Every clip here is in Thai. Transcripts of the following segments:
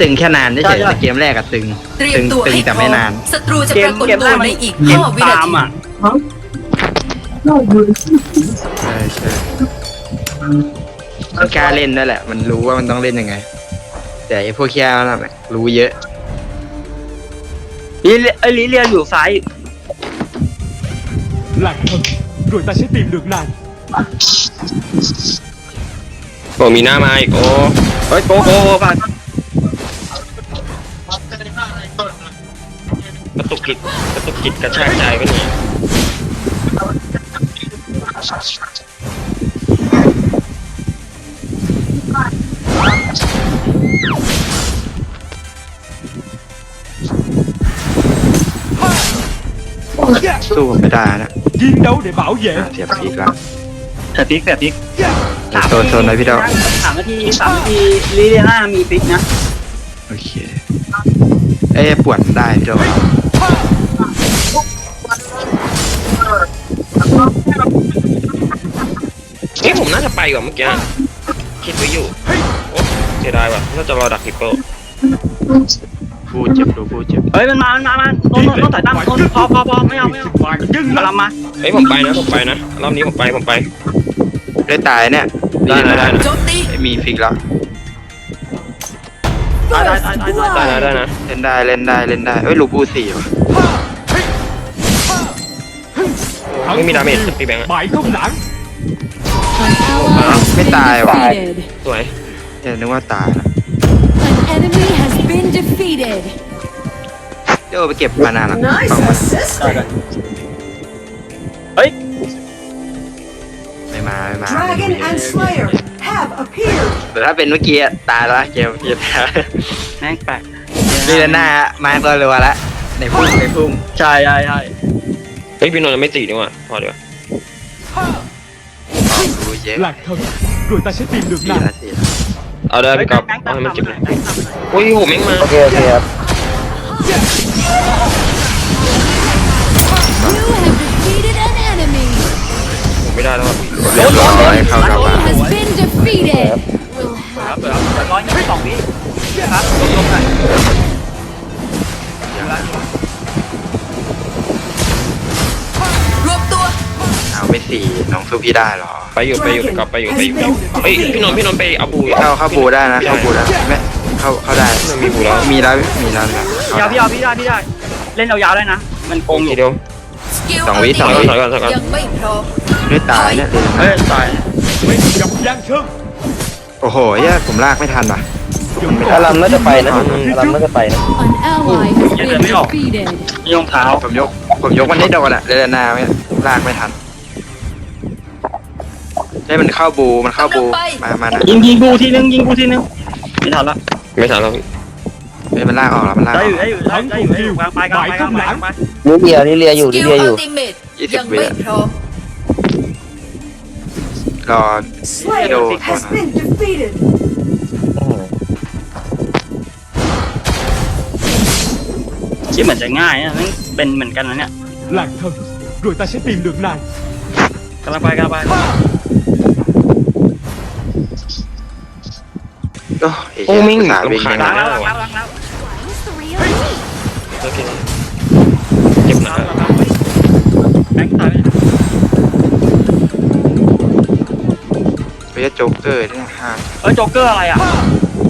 ตึงแค่นานเฉใช่ยๆใช่แต่เกมแรกอะตึง เตรียตึมงตัวตึงให้แต่พร้ไม่อมนาน ศัตรูจะเกปมรากฏเกมตัแรวกมันในอีกเกม5วินาตามทีอะใช่ใช่มันกล้าเล่นนั่นแหละ มันรู้ว่ามันต้องเล่นยังไง แต่ไอ้พวกแค่นั้นอะรู้เยอะ ลิเลียไอ้ยลิเลียอยู่ซ้าย Lạc thần Rồi ta sẽ tìm được nàng โอ้มีหน้ามาอีกโอ้เฮ้ยโกโกโก กระตุกจิตกระตุกจิตกระชากใจก็นี่สู้ผมไม่ได้นะ Chiến đấu để bảo vệ อะเสียบอีกแล้วแต่พลิกแต่พลิกโซนโซนไว้พี่ดอกสามนาทีสามนาทีลิเลียน่ามีพลิกนะ โอเค เอ้ยปวดมันได้พี่ดอก จะไปกว่าเมื่อกี้คิดไว้อยู่โอ้เสียดายว่ะน่าจะรอดักทิปเปิลพูดเจ็บดูพูดเจ็บเฮ้ยมันมามันมามันโน้นโน้นโน้นสายตั้มโน้นพอพอพอไม่เอาไม่เอา Vàng dưng มา lắm ลำมาเฮ้ยผมไปนะผมไปนะรอบนี้ผมไปผมไปได้ตายเนี่ยได้นะได้นะโจมตีไม่มีฟิกแล้วตายตายตายตายตายได้นะได้นะเล่นได้เล่นได้เล่นได้เอ้ยลูกบูสี่ว่ะไม่มีดาเมจพี่แบงค์อะ Bại không lãng An ally has Mới been tài quá. defeated. สวยเดี๋ยวนึกว่าตายแล้ว An enemy has been defeated. เดี๋ยวไปเก็บมานานแล้วเอามาได้ได้เฮ้ย ไม่มาไม่มา Dragon and Slayer have appeared. แต่ถ้าเป็นเมื่อกี้อะตายแล้วเกมเกมตายแล้วแม่งแปลกนี่แล้วหน้ามาตัวรัวๆแล้วในพุ่งในพุ่งใช่ใช่ใช่เฮ้ยพี่นนท์ยังไม่ตีนี่หว่าพอเดี๋ยวดู เยอะ Lạc thần Rồi ta sẽ tìm được สี่ nàng ละสี่ละเอาได้เฮ้ยพี่กอล์ฟแบงค์เอาตามให้มันตามเจ็บหน่อยแบงค์ตามโอ้ยโหแม่งมาโอเคโอเคครับ You have defeated an enemy. ผมไม่ได้แล้วอะเรียบร้อยเข้ากลับบ้าน Enemy has been defeated. We'll ครับ have เปิดครับเปิดร้อยยี่สิบสองวิครับลงลงหน่อย ไม่สี่น้องสู้พี่ได้หรอ ไปอยู่ไปอยู่พี่กอล์ฟไปอยู่ไปอยู่ไปอยู่เฮ้ยพี่นนท์พี่นนท์ไปเอาบูเข้าเข้าบูได้นะเข้าบูได้ไม่เข้าเข้าได้มันมีบูแล้วมีแล้วมีแล้วนะยาวพี่ยาวพี่ได้พี่ได้เล่นยาวๆได้นะ มันโกงอทียู่เดียวสกิลสองวิอัลติสองเมวิถอยก่อนถอยก่อนยังไม่พร้อมด้วยตายเนี่ยเฮ้ยตาย Mấy gặp Giang Sơn โอ้โหเหี้ยผมลากไม่ทันว่ะ Vẫn อา còn รัมน่าจะไปนะ Phía อารัม trước น่าจะไปนะ An ally has Chết been rồi, mấy ổ. defeated. มีรองเท้าผมยก ผมยกมันได้โดนอะเดนนาไม่ลากไม่ทัน ให้มันเข้าบูมันเข้าบูมามานะยิงยิงบูทีนึงยิงบูทีนึงไม่ทันละไม่ทันแล้วพี่เฮ้ยมันลากออกแล้วมันลากอได้ออยู่กได้อยู่ได้อยู่ได้อยู่กลางไปกลางไปกลางไปกลางไปลิเลียลิเลียอยู่สลิกิลเลียออัยู่ลติเมตยี่สิบยังวิไม่อะพร้อมรอ Slayer has been defeated. คิดเหมือนจะง่ายนะนั่นเป็นเหมือนกันนะเนี่ย Lạc thần Rồi ta sẽ tìm được nàng กำลังไปกำลังไป โอ้ยโอ้มิ่งสาวิ่งรำคาญล้างนะแล้วล้างแล้วล้างแล้วโอเคเจ็บหนักแบงค์ตายเฮ้ยโจ๊กเกอร์เนี่ยฮะเฮ้ยโจ๊กเกอร์อะไรอะ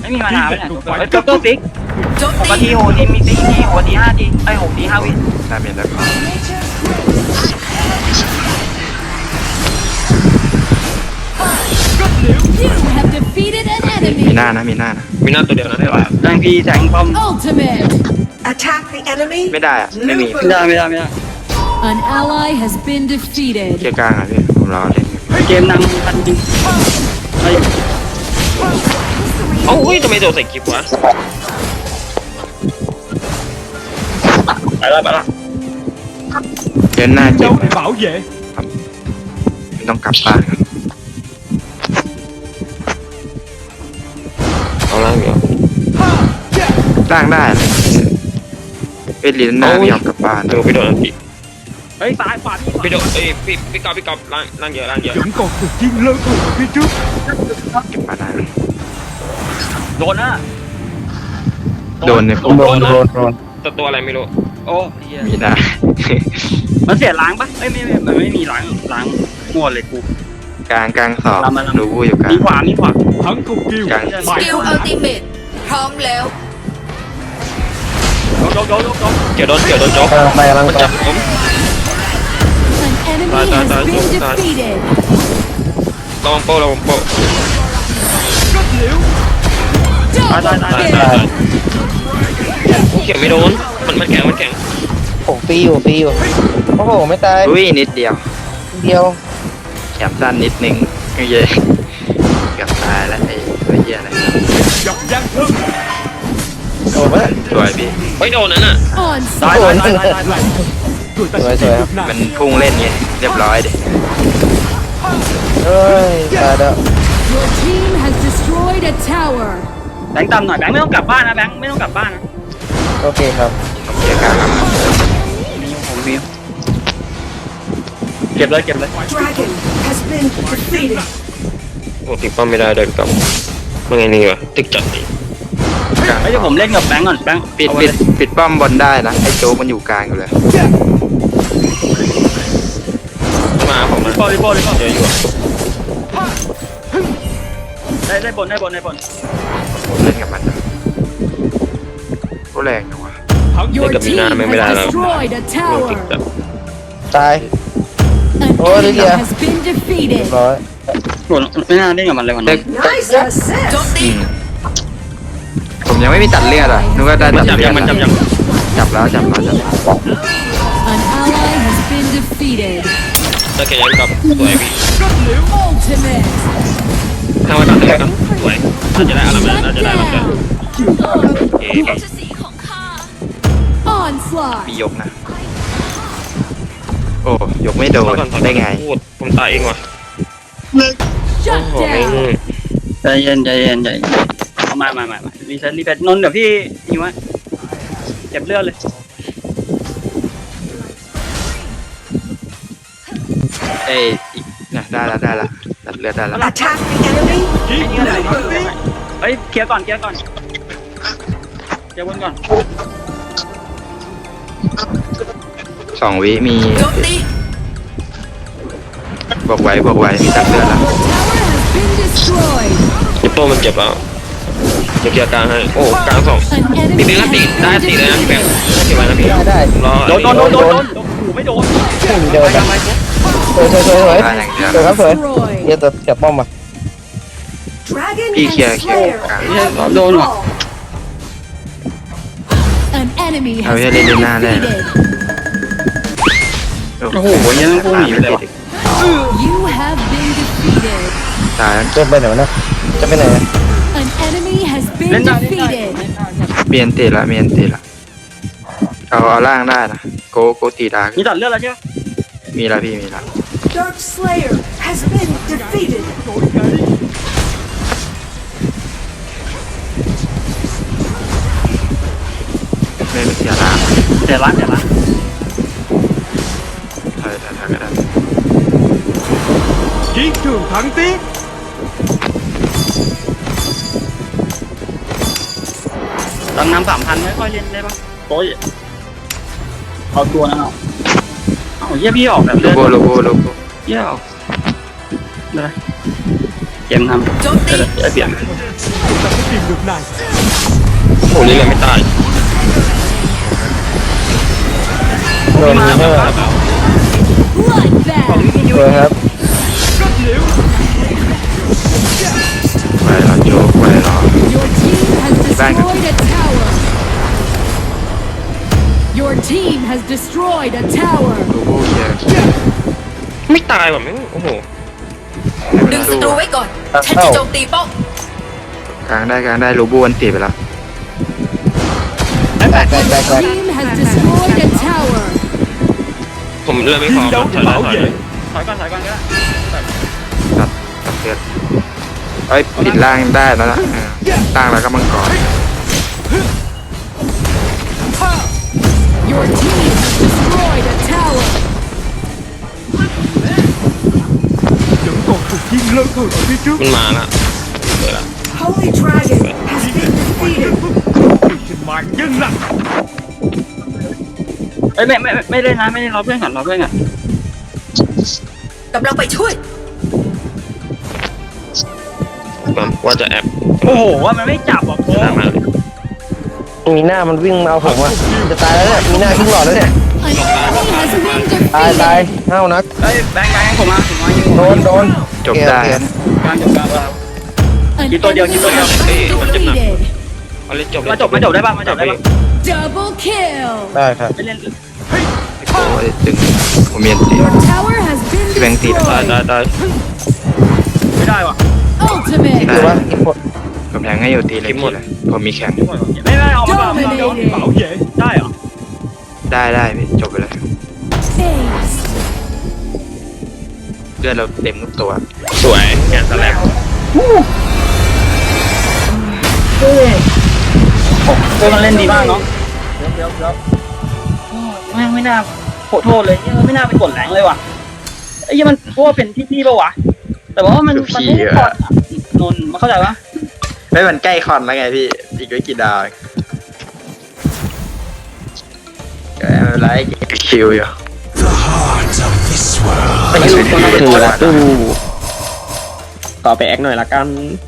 ไม่มีมานาไหมเนี่ยโจ๊กเกอร์เฮ้ยโจ๊กเกอร์ฟิกโจมหกตีนาทีโหทีมีตีทีโหทีห้าทีไอ้ยหกทีห้าวิดาเมจแล้วก็ หน้านะ มีหน้านะ มีหน้าตัวเดียวนะแทงพีแทงป้อม Ultimate. Attack the enemy. ไม่ได้อะไม่มี ไม่ได้ไม่ได้ไม่ได้ An ally has been เกีย defeated. ร์กลางอะพี่ผมรอเล่นอยู่เกมนำทันจริงไอ้เอ้าเฮ้ยทำไมโดนใส่กิฟต์วะไปละไปละเล่นหน้า Chiến เจ็บ đấu ไหม để bảo vệ ไม่ต้องกลับบ้านครับ ล่างได้นะเอ้ยลีนหน้าไม่ยอมกลับบ้านเดี๋ยวไปโดนอันติเฮ้ยซ้ายขวาพี่พี่โดนเอ้ยพี่พี่กอลพี่กอลล่างล่างเยอะล่างเยอะ Vẫn còn cuộc chiến lớn hơn ở phía trước เก็บมาได้โดนนะโดนในพวกโดนโดนโดนตัวตัวอะไรไม่รู้ โอ้เหี้ยมีนะมันเสียล้างปะเอ้ยไม่ไม่มันไม่มีล้างล้างมั่วเลยกู กลางกลางสอบลำมาลำรูบูอยู่กลางมีขวามีขวาทั้งถูกกิลกลางหมายกิลอัลติเมตพร้อมแล้ว กยกยกยกยกเกี่ยวโดนเกี่ยวโดนโจ๊กมันจับผม An enemy Bye, bye, has bye, been bye. defeated. ระวังโป้ระวังโป้ตายตาย Double ตาย kill. ตายเกี่ยวไม่โดน มันมันแข็งมันแข็งผมฟรีอยู่ฟรีอยู่โอ้โหไม่ตายอุ้ยนิดเดียว เดียวแขนสั้นนิดนึงเย้ยเกือบตายแล้วไอ้ตัวเหี้ยอะไรยับยั้งเชิง โอ้โหสวยพี่เฮ้ยโดนนั่นน่ะตาย Onslaught. ตายตายตายตายด้วยตาฉันตีหนึ่งนายมันพุ่งเล่นไงเรียบร้อยดิเอ้ยตายแล้ว Your team has destroyed a tower. แบงค์ต่ำหน่อยแบงค์ไม่ต้องกลับบ้านนะแบงค์ไม่ต้องกลับบ้านนะโอเคครับผมเกียร์กลางแล้วมีผมมีเก็บเลยเก็บเลย Dragon has been defeated. โอ้ติดป้อมไม่ได้เดินกลับมันไงนี่วะตึกจัดนี่ กลางเฮ้ยเดี๋ยวผมเล่นกับแบงค์ก่อนแบงค์ปิดเอาไว้ปิดเลยปิดป้อมบนได้นะไอ้โจ๊กมันอยู่กลางอยู่เลยมาผมนะรีบโป้รีบโป้รีบโป้เดี๋ยวอยู่อะได้ได้บนได้บนได้บนผมเล่นกับมันนะโคตรแรงจังวะ Your Take a team banana, maybe has that- destroyed a โอ้ติด tower. จัดตาย An Oh, enemy Lydia. has been เรีย defeated. บร้อยโหไม่น่าเล่นกับมันเลยวันแต่นี้ ผมยังไม่มีตัดเลือดอะนึกว่าได้มันตัจัดบเลืยัอดงมันจับยังจับแล้วจับแล้วจับแล้ว An ally has been defeated. ได้แค่ยังกับสวยพี่ Ultimate. ทำไว้ก่อนทำไว้ก่อนสวยน่าจะได้อะไรมัน Shut น่าจะได้มันจะ down. เอ๊ะจะสีของข้า Onslaught. มียกนะ โอ้ยกไม่โดขอนก่อนขอก่อนได้ไง พูดผมตายเองว่ะ Shut โอ้โหไม่ down. ใจเย็นใจเย็นใจเย็นเอามามามามา รีเซ็ตรีเซ็ตนนท์เดี๋ยวพี่ยิงไว้เก็บเลือดเลยเอ้ยอีกนะได้แล้วได้แล้วตัดเลือดได้แล้ว Attack the enemy. ไอ้นี่ก็ได้เฮ้ยเคลียร์ก่อนเคลียร์ก่อนเคลียร์บนก่อนสองวิมีโจมตีบอกไว้บอกไว้มีตัดเลือดแล้ว Tower has been destroyed. ยิปโป้มันเจ็บแล้ว เดี๋ยวเคลียร์กลางให้ โอ้กลางสอง An พี่ enemy แบงค์ก็ติดได้ติดเลยนะพี่แบงค์ defeated. เก็บไว้นะพี่ได้ได้รอโดนโดนโดนโดนโดนโอ้โหไม่โดนเดินไปไปยังไงสวยสวยสวยสวยได้อย่างเดียวสวยครับสวย Destroyed. เดี๋ยวตัวจับป้อมมา Dragon Đi and kìa, kìa, Slayer kìa. have Đồn rồi. evolved. An enemy เอา has ไว้ been เล่นหน้าได้ defeated. โอ้โหยังพุ่งหนีไปเลยตายจะไปไหนวะนะจะไปไหน has เล่น been ได้เล่นได้ defeated. เมียนติละเมียนติละเอาเอาล่างได้นะโกโกตีดามีตัดเลือดแล้วใช่ไหมมีละพี่มีละ Dark Slayer has been defeated. ไม่เป็นเสียล่างเดี๋ยวละเดี๋ยวละถอยถอยถอยก็ได้ ยิงถึงถังตี ตังน้ำสามพันไม่ค่อยเล่นได้ปะโอ้ยเอาตัวนะเอาเอาเยี่ยพี่ออกแบบโลเลือดโก้โลโก้โลโก้เยี่ยออกได้เกมทำโจมตีเดี๋ยวเปลี่ยนด้วยตาฉันตีหนึ่งนายโอ้โหนี่เลยไม่ตายโดนยิงเนอร์ Bloodbath. สวยครับไปรอโจกไป destroyed a tower. โลโก้เคลียร์ไม่ตายว่ะไม่โอ้โหดึงศัตรูไว้ก่อน ฉันจะโจมตีป้อมกลางได้กลางได้โลโก้อันตีไปแล้วแตกแตกแตกแตก Team has destroyed a tower. ผมเลือดไม่พอถอยได้ถอยเลยถอยก่อนถอยก่อนก็ได้ตัดตัดเลือดเอ้ยปิดล่างได้แล้วนะเออล่างแล้วก็มังกร Your team ยิงเลิกเถิดเอาที่จึ๊กมันมาละเปิดละ Holy Dragon has been defeated. mạnh nhân lặng เอ้ยไม่ไม่ไม่ไม่เล่นนะไม่เล่นรอเพื่อนก่อนรอเพื่อนก่อนกำลังไปช่วยผมว่าจะแอบโอ้โหว่ามันไม่จับอะโค้ชนะมาเลยมีหน้ามันวิ่งมาเอาผมว่ะจะตายแล้วเนี่ยมีหน้าครึ่งหลอดแล้วเนี่ย An enemy has been ตายตาย defeated. เฮ้านักเฮ้ยแบงค์แบงค์ผมมาผมมายิง โดนโดนจบได้เกลียนะกลางจบกลางแล้ว An Chỉ tôi điều, chỉ tôi enemy điều. has Ê, con chim nào? defeated. เอาเล่นจบมาจบมาจบได้ป่ะมาจบได้ป่ะ Double kill. ได้ครับไม่เล่นโอ้ยตึงผมเมียนตี Your tower has been Cái băng tịt à? ได้ destroyed. ได้ได้ไม่ได้ว่ะ Ultimate. คือว่าอีกคนผมแทงให้อยู่ตีเลยทีเลยผมมีแข่งไม่ไม่เอามาเปล่าเอามาเปล่า Dominating. bảo vệ ได้เหรอได้ได้พี่จบไปเลย เลือดเราเต็มทุกตัวสวยงานสแลบเฮ้ยโอ้เฮ้ยมันเล่นดีมากเนาะเดี๋ยวเดี๋ยวเดี๋ยวโอ้แม่งไม่น่าขอโทษเลยเหี้ยไม่น่าไปกดแรงเลยว่ะไอ้เหี้ยมันเพราะว่าเป็นพี่พี่ปะวะ แต่ว่ามันมันไม่ได้กดอะนนท์มาเข้าใจปะไม่มันใกล้คอนแล้วไงพี่ อีกไม่กี่ดาวก็ไม่เป็นไรคิวอยู่ คือละตู้ต่อไปแอคหน่อยละกันไ